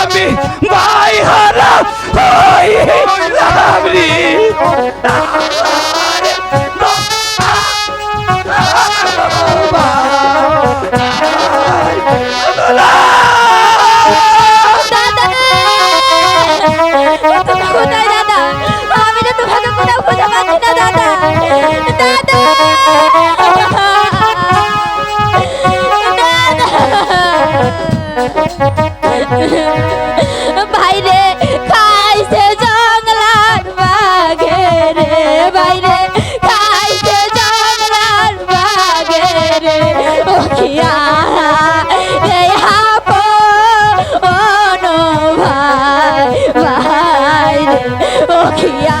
আমি ভাই হারা হইলাম রে বাইরে খাইছে জঙ্গলার বাঘে রে বাইরে খাইছে জঙ্গলার বাঘে রে। ওখিয়া রে হাপ ও নো ভাই ভাই রে ওখিয়া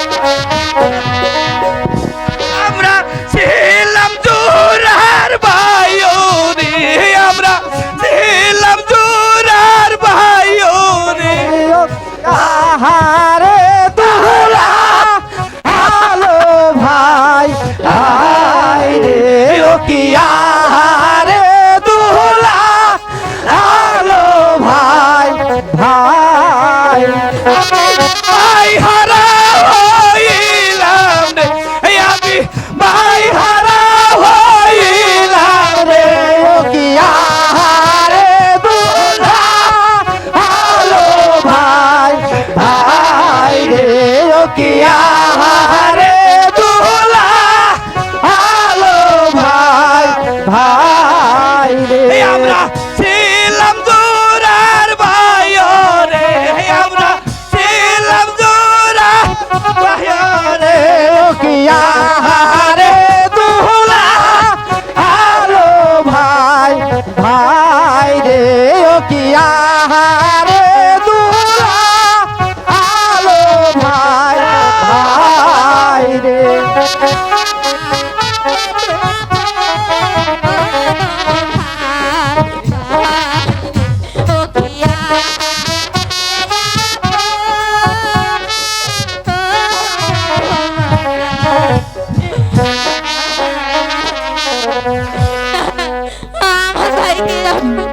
রে দুলা হালো ভাই ভাই রে ও কিয়া